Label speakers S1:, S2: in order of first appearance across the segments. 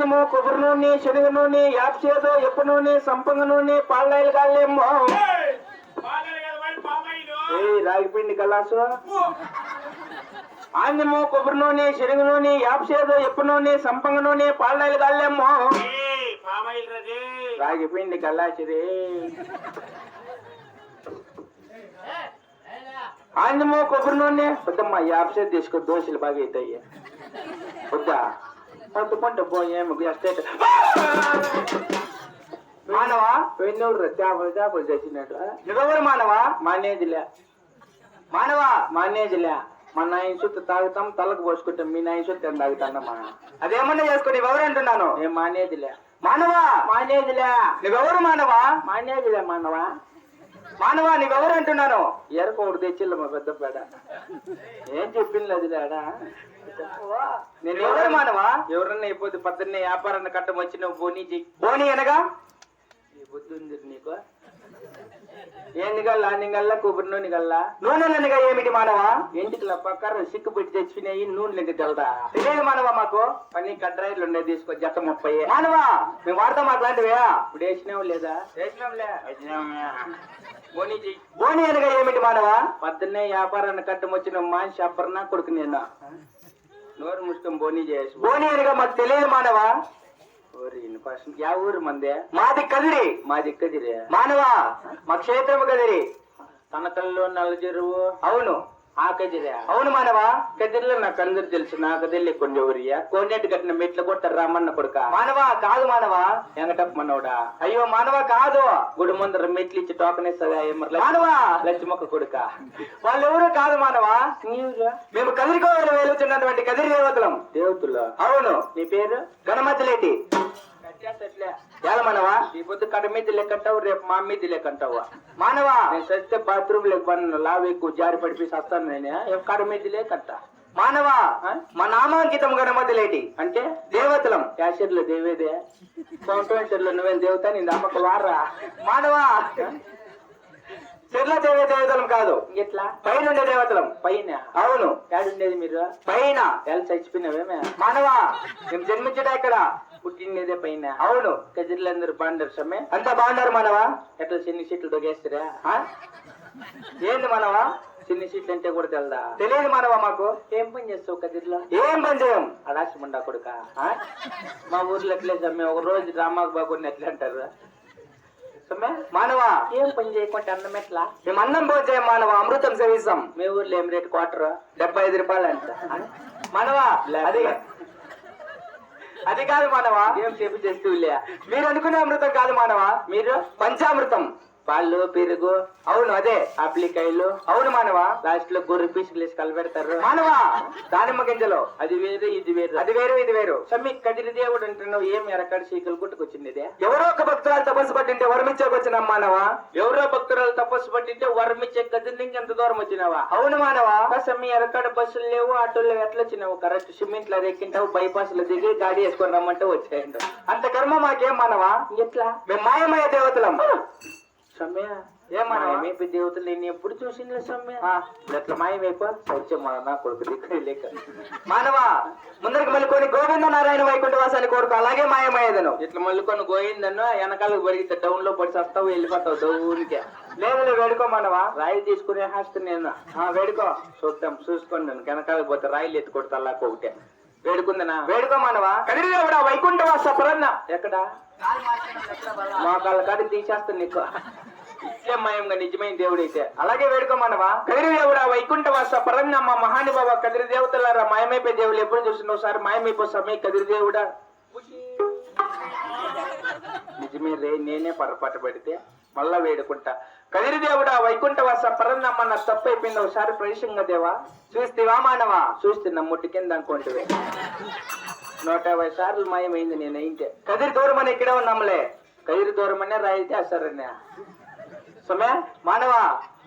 S1: కొబ్బరి నూనె శనగ నూనె యాప్ చేదో ఎప్పు నూనె సంపంగ నూనె పాలనాయలు కాళ్ళేమో ఏ రాగిపిండి కలాసు ఆంజమో కొబ్బరి నూనె శనగ నూనె యాప్ చేదో ఎప్పు నూనె సంపంగ నూనె పాలనాయలు కాళ్ళేమో రాగిపిండి కల్లాసిరే ఆంజమో కొబ్బరి నూనె వద్దమ్మా యాప్ చేతి తీసుకో దోశలు బాగా అవుతాయి వద్దా? పట్టుకుంటే పోయేమో ఎస్టేట్ మానవా వెన్నెవరు చేపలు చేపలు చేసినట్టు నువ్వెవరు మానవా మానేదిలే మానవా మానేదిలే మా నాయన చుట్టూ తాగుతాం తలకు పోసుకుంటాం మీ నాయన చుట్టూ తాగుతానమ్మా అదేమన్నా చేసుకోండి ఎవరు అంటున్నాను నేను మానేదిలే మానవా మానేదిలే నువ్వెవరు మానవా మానేదిలే మానవా మానవా నువ్వెవరు అంటున్నాను ఎరకు ఒకటి తెచ్చిల్ల మా పెద్ద పేడ. ఏం చెప్పింది అది లేడా నేను ఎవరు మానవా? ఎవరన్నా అయిపోతే పొద్దున్నే వ్యాపారాన్ని కట్టం వచ్చిన బోని బోని అనగా? ఈ బుద్ధి ఉంది నీకు. ఏంది గల్లా? నిగల్లా కొబ్బరి నూనె గల్లా. నూనెలనగా ఏమిటి మానవా? ఎందుకులా పక్కన సిక్కు పెట్టి తెచ్చినాయి నూనెలు ఎందుకు తెలదా తెలియదు మానవా మాకు? పని కడ్రాయిలు ఉండే తీసుకో జత ముప్పై. మానవా? మేము వాడతాం అట్లాంటివే ఇప్పుడు వేసినావు లేదా? వేసినాంలే. బోని అనగా ఏమిటి మానవా? పొద్దున్నే వ్యాపారాన్ని కట్టం వచ్చిన మనిషి అబ్బరనా కొడుకు నేను నోరు ముసుకొని బోని చేసి బోని అనగా మాకు తెలియదు మానవా? యా ఊరు మందే? మాది కదిరి. మాది కదిరి. మానవా? మా క్షేత్రము కదిరి. తనకల్లో నల్ల చెరువు అవును. ఆ కదిరి అవును మానవా? కదిరిలో నాకు అందరు తెలుసు. నా కదిరి కొన్ని ఊరియా కోనేటి కట్టిన మెట్ల కొట్ట రామన్న కొడుక. మానవా? కాదు మానవా? ఎంగటప్ప మనోడా. అయ్యో మానవా కాదు. గుడి ముందర మెట్లు ఇచ్చి టోకన్ మానవా? లక్ష్మక్క కొడుక. వాళ్ళు ఎవరు కాదు మానవా? మేము కదిరికోవాలి వెలుతున్నటువంటి కదిరి దేవతలం. దేవతలు? అవును. నీ పేరు? గణమతిలేటి. ఎలా మనవా? ఈ పొద్దు కడ మీద లెక్కంటావు రేపు మా మీద లెక్కంటావా? మానవా? నేను చస్తే బాత్రూమ్ లేకపోయినా లావు ఎక్కువ జారి పడిపోయి వస్తాను నేను కడ మీద లేకంట మానవా? మా నామాంకితం గణమతులేటి అంటే దేవతలం. క్యాషియర్లో దేవేదే. సంవత్సరం నువ్వేం దేవత? నీ నమ్మకం వారా మానవా? చెర్ల దేవే దేవతలం కాదు. ఇట్లా పైన ఉండే దేవతలం. పైన? అవును. ఉండేది మీరు పైన. ఎలా చచ్చిపోయినవేమే మానవా? మేము జన్మించడా ఇక్కడ పుట్టిండేదే పైన. అవును. కజిర్లందరూ బాగుండారు సమ్మె అంతా బాగున్నారు మానవా? ఎట్లా చిన్ని సీట్లు దొగేస్తారా? ఏంది మానవా? చిన్ని సీట్లు అంటే కూడా తెలదా? తెలియదు మానవా మాకు. ఏం పని చేస్తావు కదిర్లో ఏం పని చేయం? అడాసి ముండా కొడుక? మా ఊర్లో ఎట్లే సమ్మె ఒక రోజు రామాకు బాగుండి ఎట్లా అంటారు సమ్మె? మానవా? ఏం పని అన్నం ఎట్లా? మేము అన్నం పోతే మానవ? అమృతం సేవిస్తాం. మీ ఊర్లో ఏం రేటు క్వార్టర్? డెబ్బై ఐదు రూపాయలు అంట. మానవా? అది అది కాదు మానవా? ఏం చెప్పి చేస్తూ మీరు అనుకునే అమృతం కాదు మానవా? మీరు? పంచామృతం. పాలు పెరుగు. అవును అదే అప్లికాయలు అవును మానవా? లాస్ట్లో గొర్రె పీసులు వేసి కలబెడతారు. మానవా? దానిమ్మ గింజలు. అది వేరు ఇది వేరు. అది వేరు ఇది వేరు. సమ్మి కదిరి దేవుడు అంటున్నావు ఏం ఎరకడి చీకలు కొట్టుకొచ్చింది ఇదే ఎవరో ఒక భక్తురాలు తపస్సు పట్టింటే వరమిచ్చేకి వచ్చిన మానవా? ఎవరో భక్తురాలు తపస్సు పట్టింటే వరమిచ్చే కదిరి నుంచి ఎంత దూరం వచ్చినావా? అవును మానవా? సమ్మి ఎరకడ బస్సులు లేవు ఆటోలు ఎట్లా వచ్చినావు? కరెక్ట్ సిమెంట్లో ఎక్కింటావు బైపాస్లో దిగి గాడి వేసుకొని రమ్మంటే వచ్చాయంట అంత కర్మ మాకేం మానవా? ఎట్లా? మేము మాయమయ దేవతలం. సమ్య ఏమన్నా మీ దేవతలు నేను ఎప్పుడు చూసింది సమ్య ఎట్లా మాయమైపో సత్యం మన నా కొడుకు దిక్కు లేక మానవా ముందరికి మళ్ళీ గోవింద నారాయణ వైకుంఠ వాసాన్ని కోరుకు అలాగే మాయమయ్యేదను. ఇట్లా మళ్ళీ గోవిందను వెనకాలకు పరిగితే డౌన్లో పడి వస్తావు వెళ్ళిపోతావు దౌన్కే లేదు వేడుకో మానవా. రాయి తీసుకునే హాస్త నేను? ఆ, వేడుకో. చూద్దాం చూసుకోండి నేను వెనకాలకు పోతే రాయిలు ఎత్తి కొడతా అలాగ ఒకటే వేడుకుందనా? వేడుకో మానవా. కదిరి దేవుడా వైకుంఠ వాస పరన్న ఎక్కడా మా కాళ్ళ కాడికి తీసేస్తాను నీకు. నిత్యమయంగా నిజమైన దేవుడైతే. అలాగే వేడుకోమనవా కదిరి దేవుడా వైకుంఠ వాస పరంగమ్మ మహానుభావ కదిరి దేవతలారా మాయమైపోయి దేవుడు ఎప్పుడు చూస్తున్నావు ఒకసారి మాయమైపో సమయ కదిరి దేవుడా నిజమే రే నేనే పొరపాటు పడితే మళ్ళా వేడుకుంటా. కదిరి దేవుడా వైకుంఠ పరంగమ్మ నా తప్పు అయిపోయింది ఒకసారి ప్రవేశంగా దేవా. చూస్తేవా మానవా? చూస్తే నా ముట్టి కింద అనుకుంటువే. నూట యాభై సార్లు మాయమైంది నేనైతే. కదిరి దూరం అని ఇక్కడే ఉన్నాంలే కదిరి దూరం అనే రాయితే అసరన్నే సుమే మానవా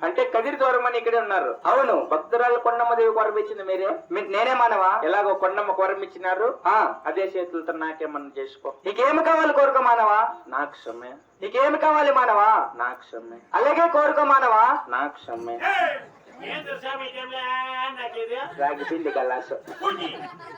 S1: అంటే కదిరి దూరం అని ఇక్కడే ఉన్నారు. అవును భక్తురాలు కొండమ్మ దేవి కొరమిచ్చింది మీరే? నేనే మానవా. ఎలాగో కొండమ్మ కొరమిచ్చినారు ఆ అదే చేతులతో నాకేమన్నా చేసుకో. నీకేమి కావాలి కోరుకో మానవా? నాకు సమ్మె నీకేమి కావాలి మానవా? నాకు సమ్మె అలాగే కోరుకో మానవా? నాకు సమ్మె గల్లాసు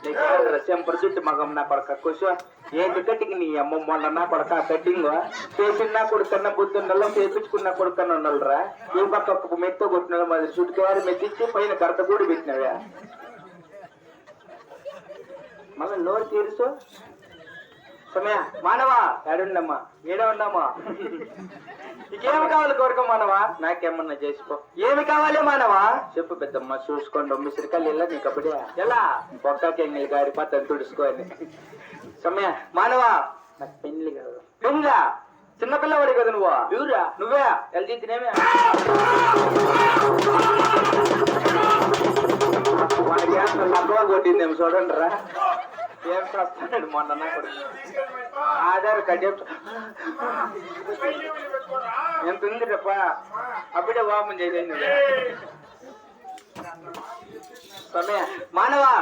S1: నీకు చెంపరు చుట్టు మగం నా కొడక కూర్చో ఏంటి కట్టికి నీ అమ్మ మొన్న నా కొడక కట్టింగ్? చేసిన కొడుకన్న బుద్ధి ఉండాలో చేపించుకున్న కొడుకన్న ఉండాలరా ఈ పక్క ఒక మెత్త కొట్టిన మరి చుట్టుకోవాలి మెత్తిచ్చి పైన కరత కూడా పెట్టినవే. మళ్ళీ నోరు తీరుసు. సమయ మానవా? ఏడుండమ్మా ఏడే ఉండమ్మా నీకేమి కావాలి కోరుకో మానవా? నాకేమన్నా చేసుకో ఏమి కావాలి మానవా? చెప్పు పెద్దమ్మ చూసుకోండి మిసిరికల్ ఇలా నీకు అప్పుడే. ఎలా? బొక్కకెంగిలి గారి పక్కన తుడుచుకోని సమయ మానవా? నాకు పెళ్ళి కాదు. పెళ్ళా చిన్నపిల్లవాడి కదా నువ్వు? ఎవరా నువ్వే? ఎల్జీ తినేమే? లబ్బగా కొట్టిందేమో చూడండి రా ఏం చేస్తాడు మొన్న ఆధార్ కార్డు ఎంత? ఉంది తప్ప అప్పుడే వామం చేయలేదు సమయ మానవా?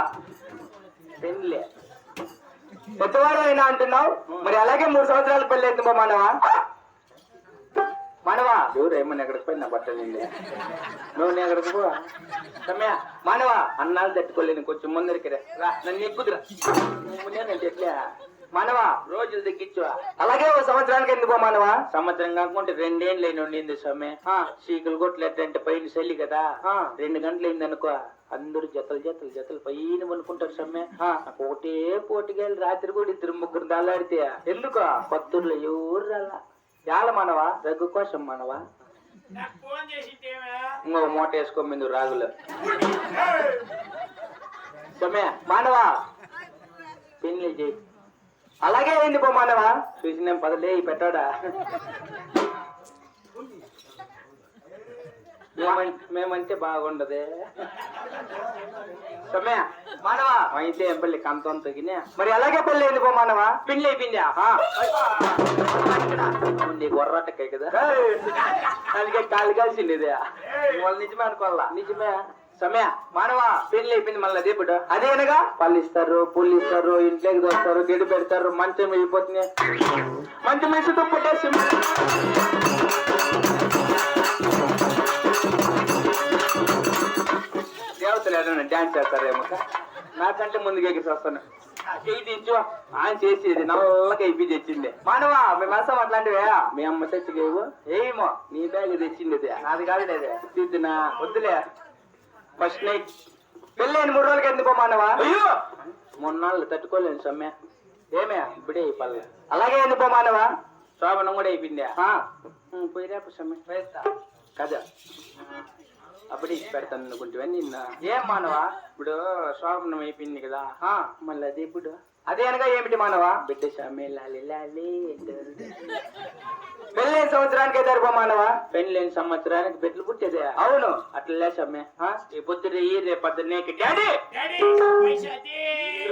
S1: పెళ్ళే పెద్దవాడు అయినా అంటున్నావు? మరి అలాగే మూడు సంవత్సరాల పెళ్ళి ఎందుకో మానవా? మానవా? ఎవరు ఏమన్నా ఎక్కడికి పోయినా బట్టలు నువ్వు నేను ఎక్కడికి పో సమయ మానవా? అన్నాలు తట్టుకోలేను కొంచెం ముందరికి రా రా, నన్ను ఎక్కుదురా. నేను ఎట్లా? మానవా రోజులు తగ్గించు అలాగే ఓ సంవత్సరానికి ఎందుకో మానవా? సంవత్సరం కాకుంటే రెండేళ్ళు అయిన ఉండింది సమ్మె చీకులు కొట్లు పైన చల్లి కదా? రెండు గంటలు అయింది అనుకో అందరూ జతలు జతలు జతలు పైన అనుకుంటారు సమ్మె. నాకు ఒకటే పోటీగా రాత్రి కూడా ఇద్దరు ముగ్గురు దాలాడితే ఎందుకు? కొత్తూరులో ఎవరు రాలా? యాల మానవా రఘు కోసం మానవా. ఇంకో మూట వేసుకో రాగులు. సమ్మె మానవా. పెళ్ళి చేయి. అలాగే అయింది పో మానవా చూసిన పదలే పెట్టాడా? మేమం- మేమంటే బాగుండదే. సమ్మె మానవా? అయితే ఏం పెళ్ళి కంతం తగిన. మరి అలాగే పెళ్ళి అయింది పో మానవా పెళ్ళి అయిపోయిందా నీకు ఒర్రటకాయ కదా. కాలు కలిసింది వాళ్ళు నిజమే అనుకోవాలా? నిజమే. సమయ మానవా పెళ్ళి అయిపోయింది మళ్ళీ అదే ఇప్పుడు అదేనగా పళ్ళు ఇస్తారు పుల్లు ఇస్తారు ఇంట్లోకి దోస్తారు గడి పెడతారు మంచం వెళ్ళిపోతుంది. మంచి మనిషితో పొటాషియం దేవతలు ఏదైనా డాన్స్ చేస్తారేమో నాకంటే ముందుకు ఎగిరి వస్తాను. చేయించు ఆయన చేసేది నల్లగా ఇప్పి తెచ్చింది. మానవా మేము మనసం అట్లాంటివే? మీ అమ్మ తెచ్చిగేవు ఏమో నీ బ్యాగ్ తెచ్చింది అది. నాది కాదు లేదే వద్దులే. ఫస్ట్ నైట్ పెళ్ళైన మూడు రోజులకి ఎందుకో మానవా అయ్యో! మొన్నాళ్ళు తట్టుకోలేను సమ్మె ఏమే ఇప్పుడే పల్లె అలాగే ఎందుకో మానవా శోభనం కూడా అయిపోయిందా. పోయి రేపు సమ్మె వేస్తా. కదా. అప్పుడు ఇచ్చి పెడతాను అనుకుంటే నిన్న? ఏం మానవా? ఇప్పుడు శోభనం అయిపోయింది కదా. మళ్ళీ అది ఇప్పుడు? అదే అనగా ఏమిటి మానవా? బిడ్డ సామె లాలి లాలి పెళ్ళైన సంవత్సరానికి ఎదురుకో మానవా? పెళ్ళైన సంవత్సరానికి బిడ్డలు పుట్టేదే అవును. అట్లా సమ్మె ఈ పొద్దున ఈ రేపు పొద్దున్నేకి డాడీ!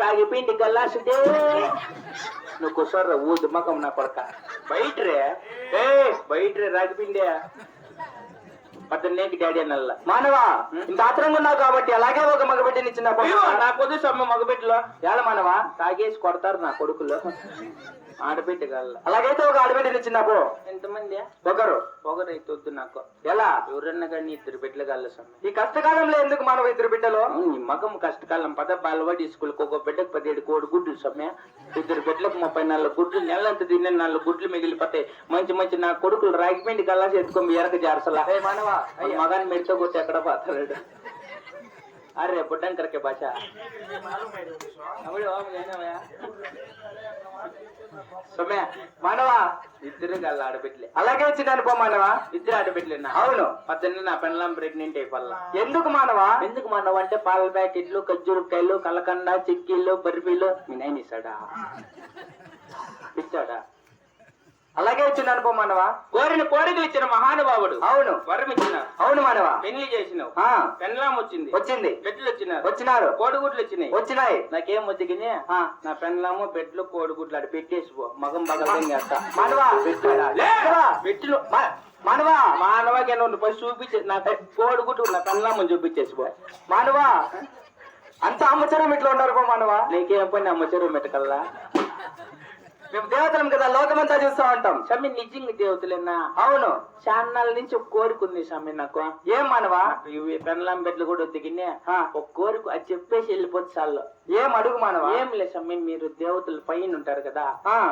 S1: రాగి పిండి గల్లాసుదే నువ్వు కూర్చోర్రా ఊదు మకం నా కొడక. బయటరే. ఏ బయటరే రాగి పిండి. పద్దెనేకి డాడీ అన్నల్లా మానవా? ఇంత ఆత్రంగా ఉన్నావు కాబట్టి అలాగే ఒక మగబిడ్డని ఇచ్చిన నా పొద్దు సమ్మ మగబిడ్డలో. ఎలా మానవా? తాగేసి కొడతారు నా కొడుకులు. ఆడబిడ్డ గల్ల అలాగైతే ఒక ఆడబిడ్డని ఇచ్చినాపో ఎంతమంది? ఒకరు ఒకరు అయితే వద్దు నాకు. ఎలా? ఎవరన్నా కానీ ఇద్దరు బిడ్డలు సమ్మ ఈ కష్టకాలంలో ఎందుకు మానవ ఇద్దరు బిడ్డలు? ఈ మగం కష్టకాలం. పద బాలవాడి స్కూల్కి ఒక బిడ్డకు పదిహేడు కోడి గుడ్లు సమ్మె ఇద్దరు బిడ్డలకు ముప్పై నాలుగు గుడ్లు నెలంత తినే నాలుగు గుడ్లు మిగిలిపోతాయి. మంచి మంచి నా కొడుకులు రాగిపిండి కల్లాసి ఎత్తుకొని ఎరక జారసలా. మానవా? మగాన్ని మెడతో కొట్టి ఎక్కడ పోతాడు? అరే బుడ్డంకరకే భాష. సొమ్మే మానవా? ఇద్దరు గల్ల ఆడబిడ్డలే. అలాగే వచ్చినాను పో మానవా? ఇద్దరు ఆడబిడ్డలేనా అవును పద్దెనిమిది నా పెళ్ళం ప్రెగ్నెంట్ అయిపోల్లా ఎందుకు మానవా? ఎందుకు మానవ? అంటే పాల ప్యాకెట్లు ఖర్జూరకాయలు కలకండ చిక్కీలు బర్ఫీలు మీ నాయన ఇస్తాడా? ఇచ్చాడా అలాగే ఇచ్చినాను పో మానవా? కోరిన కోరికలు ఇచ్చిన మహానుభావుడు. అవును. వరం ఇచ్చిన అవును మానవా? పెళ్ళి చేసినావు. పెన్లాం వచ్చింది. వచ్చింది. బెడ్లు వచ్చినారు. వచ్చినారు కోడిగుడ్లు వచ్చినాయి. వచ్చినాయి. నాకేం వద్దుకిని నా పెన్లాము బెడ్లు కోడిగుడ్లు అక్కడ పెట్టేసి పో. మగం బగం చేస్తా. మానవా? మానవాకి నువ్వు ఫస్ట్ చూపించే నా కోడిగుడ్డు నా పెన్లామని చూపించేసి పో. మానవా? అంత అమ్మచరం ఇట్లా పో మానవా? నీకేం పని అమ్మచరం పెట్టకల్లా
S2: మేము దేవతలం కదా లోకమంతా చూస్తూ ఉంటాం.
S1: స్వామి నిజంగా దేవతలేనా?
S2: అవును.
S1: చాన్నాళ్ళ నుంచి ఒక కోరిక ఉంది స్వామి నాకు.
S2: ఏం మానవా?
S1: ఇవి పెనలాం బెడ్లు కూడా దిగినే
S2: ఆ.
S1: ఒక కోరిక అది చెప్పేసి వెళ్ళిపోతే చాలు.
S2: ఏం అడుగు మానవా?
S1: ఏం లేదు స్వామి మీరు దేవతలు పైన ఉంటారు కదా.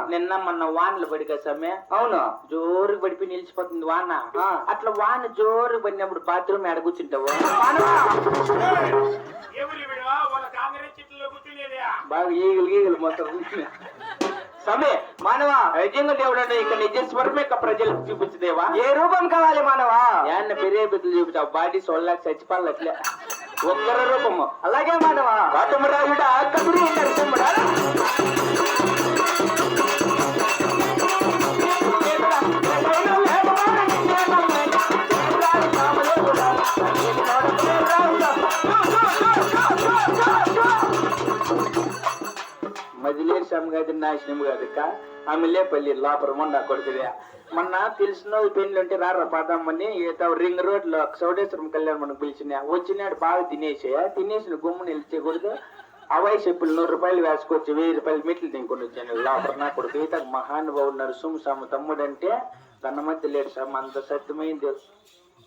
S1: నిన్న మొన్న వానలు పడి కదా స్వామి.
S2: అవును.
S1: జోరు పడిపోయి నిలిచిపోతుంది వాన.
S2: ఆ.
S1: అట్లా వాన జోరు పడినప్పుడు బాత్రూమ్ ఎడ కూర్చుంటావు? బాగా ఈగలు ఈగలు మొత్తం
S2: సమే మానవా
S1: నిజంగా దేవుడు అంటే ఇక్కడ నిజ స్వరమే ఇక ప్రజలకు చూపించదేవా?
S2: ఏ రూపం కావాలి మానవా?
S1: యాన్న పెరిగే పెద్దలు చూపించావు బాడీ సొల్లాకి చచ్చిపోవాలి అట్లే ఒక్కర రూపము.
S2: అలాగే మానవా.
S1: కాటమరాయుడా కబురి నరసింహుడా మదిలేరు సమ్ కాదు నాశనం కాదుక ఆమె పల్లి లోపల నా కొడుకుదే మొన్న తెలిసిన వాళ్ళు పెళ్ళి ఉంటే రారా పదామని రింగ్ రోడ్లో చౌడేశ్వరం కళ్యాణ్ మనకు పిలిచిన వచ్చినాడు బాగా తినేసి. తినేసిన గుమ్ము నిలిచకూడదు అవాయి చెప్పులు నూరు రూపాయలు వేసుకొచ్చి వెయ్యి రూపాయలు మెట్లు తినుకొని వచ్చాను. లోపల నా కొడుకు ఈత మహానుభావుడు నరసింహ స్వామి తమ్ముడు అంటే కన్నమతి లేడు సమ్మ అంత సత్యమైంది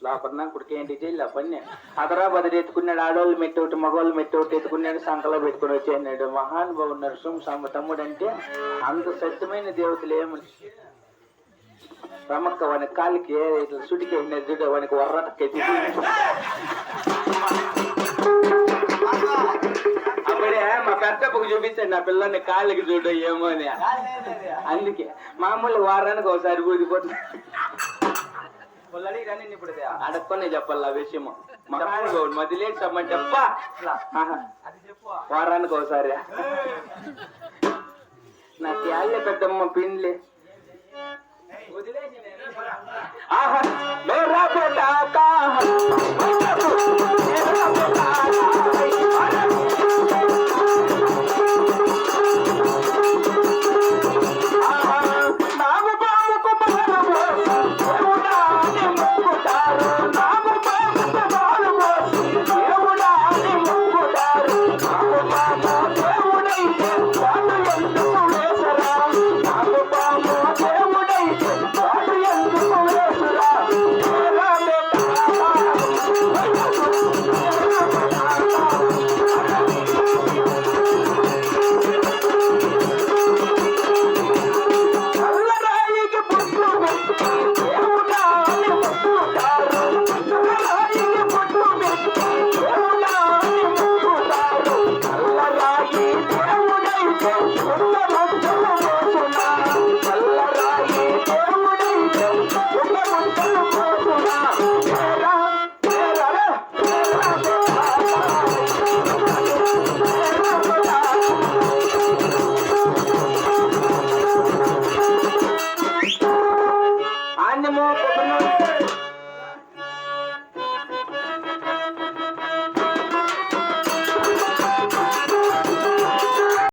S1: లోపల కుడికేంటి? కొడుకు ఏంటి పని హైదరాబాద్ ఎత్తుకున్నాడు ఆడవాళ్ళు మెట్టి మగవాళ్ళు మెట్టి ఎత్తుకున్నాడు సంకలో పెట్టుకుని వచ్చేనాడు మహానుభావుడు నరసింహ స్వామి తమ్ముడు అంటే అంత సత్యమైన దేవతలు ఏమి రమక్క వాని కాలికి ఇట్లా సుడికి అయినది వానికి వర్రటకి అప్పుడే మా పెద్దప్పకు చూపించండి నా పిల్లని కాళ్ళకి చూడ ఏమో అని. అందుకే మామూలు వారానికి ఒకసారి ఊదిపోతుంది అడగకొని చెప్పాలి ఆ విషయము. మహానుభావుడు మదిలేసి చెప్పమని చెప్పా. వారానికి ఒకసారి. నా క్యాళ్ళే పెద్దమ్మ పిండ్లే ఆహా.